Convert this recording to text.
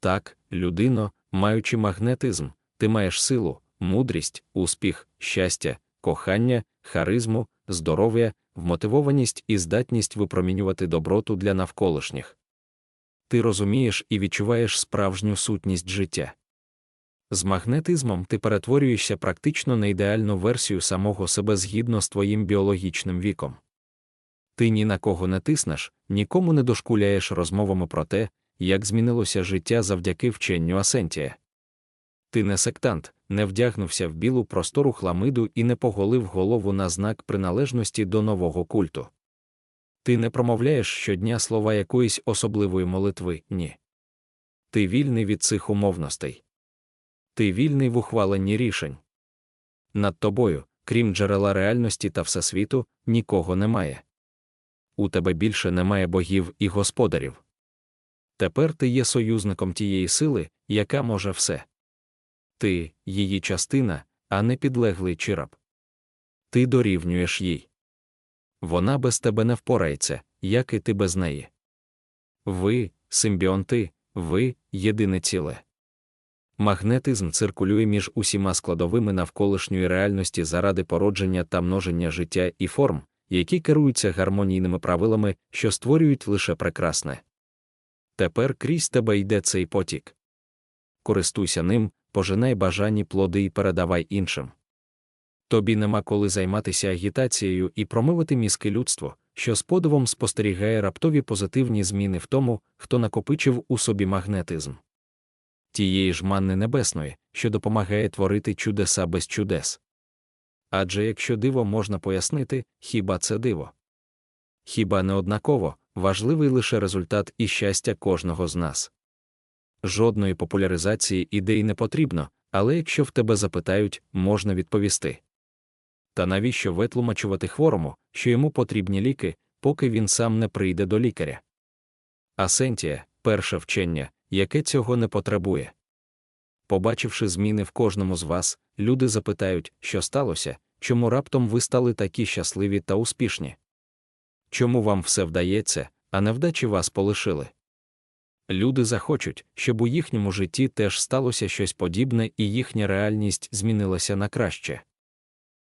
Так, людино, маючи магнетизм, ти маєш силу, мудрість, успіх, щастя, кохання, харизму, здоров'я, вмотивованість і здатність випромінювати доброту для навколишніх. Ти розумієш і відчуваєш справжню сутність життя. З магнетизмом ти перетворюєшся практично на ідеальну версію самого себе згідно з твоїм біологічним віком. Ти ні на кого не тиснеш, нікому не дошкуляєш розмовами про те, як змінилося життя завдяки вченню Асентія. Ти не сектант, не вдягнувся в білу простору хламиду і не поголив голову на знак приналежності до нового культу. Ти не промовляєш щодня слова якоїсь особливої молитви, ні. Ти вільний від цих умовностей. Ти вільний в ухваленні рішень. Над тобою, крім джерела реальності та всесвіту, нікого немає. У тебе більше немає богів і господарів. Тепер ти є союзником тієї сили, яка може все. Ти її частина, а не підлеглий чираб. Ти дорівнюєш їй. Вона без тебе не впорається, як і ти без неї. Ви, симбіонти, ви єдине ціле. Магнетизм циркулює між усіма складовими навколишньої реальності заради породження та множення життя і форм, які керуються гармонійними правилами, що створюють лише прекрасне. Тепер крізь тебе йде цей потік. Користуйся ним, пожинай бажані плоди і передавай іншим. Тобі нема коли займатися агітацією і промивати мізки людство, що з подивом спостерігає раптові позитивні зміни в тому, хто накопичив у собі магнетизм. Тієї ж манни небесної, що допомагає творити чудеса без чудес. Адже якщо диво можна пояснити, хіба це диво? Хіба не однаково важливий лише результат і щастя кожного з нас. Жодної популяризації ідей не потрібно, але якщо в тебе запитають, можна відповісти. Та навіщо витлумачувати хворому, що йому потрібні ліки, поки він сам не прийде до лікаря? Асентія перше вчення, яке цього не потребує. Побачивши зміни в кожному з вас, люди запитають, що сталося, чому раптом ви стали такі щасливі та успішні. Чому вам все вдається, а невдачі вас полишили? Люди захочуть, щоб у їхньому житті теж сталося щось подібне і їхня реальність змінилася на краще.